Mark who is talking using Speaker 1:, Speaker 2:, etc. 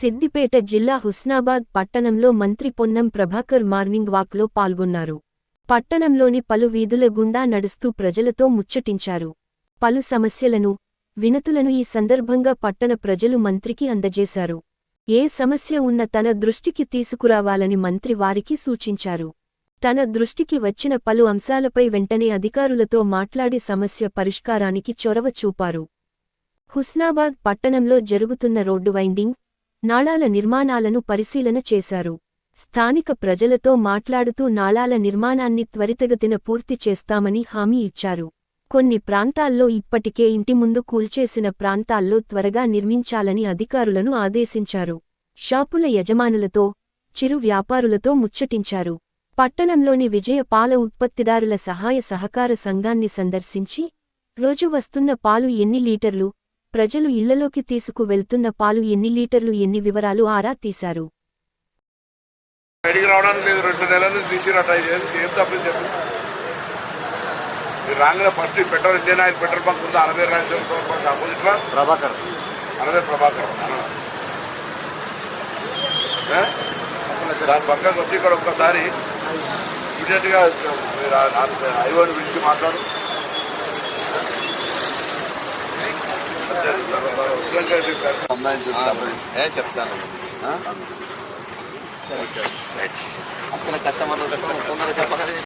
Speaker 1: సిద్దిపేట జిల్లా హుస్నాబాద్ పట్టణంలో మంత్రి పొన్నం ప్రభాకర్ మార్నింగ్ వాక్లో పాల్గొన్నారు. పట్టణంలోని పలు వీధుల గుండా నడుస్తూ ప్రజలతో ముచ్చటించారు. పలు సమస్యలను వినతులను ఈ సందర్భంగా పట్టణ ప్రజలు మంత్రికి అందజేశారు. ఏ సమస్య ఉన్న తన దృష్టికి తీసుకురావాలని మంత్రి వారికి సూచించారు. తన దృష్టికి వచ్చిన పలు అంశాలపై వెంటనే అధికారులతో మాట్లాడి సమస్య పరిష్కారానికి చొరవ చూపారు. హుస్నాబాద్ పట్టణంలో జరుగుతున్న రోడ్డు వైండింగ్ నాళాల నిర్మాణాలను పరిశీలన చేశారు. స్థానిక ప్రజలతో మాట్లాడుతూ నాళాల నిర్మాణాన్ని త్వరితగతిన పూర్తి చేస్తామని హామీ ఇచ్చారు. కొన్ని ప్రాంతాల్లో ఇప్పటికే ఇంటి ముందు కూల్చేసిన ప్రాంతాల్లో త్వరగా నిర్మించాలని అధికారులను ఆదేశించారు. షాపుల యజమానులతో చిరు వ్యాపారులతో ముచ్చటించారు. పట్టణంలోని విజయ పాల ఉత్పత్తిదారుల సహాయ సహకార సంఘాన్ని సందర్శించి రోజు వస్తున్న పాలు ఎన్ని లీటర్లు ప్రజలు ఇళ్ళలోకి తీసుకు వెళ్తున్న పాలు ఎన్ని లీటర్లు ఎన్ని వివరాలు ఆరా తీశారు.
Speaker 2: First petrol Indian oil petrol bunk ఉంది? బంక్
Speaker 3: ప్రభాకర్.
Speaker 2: ప్రభాకర్? దాని పక్కకు వచ్చి ఇక్కడ ఒక్కసారి ఇమీడియట్గా మీరు ఐవన్ పిలిచి మాట్లాడు.
Speaker 3: ఏ చెప్తాను. అసలు కస్టమర్లు తొందరగా చెప్పగానే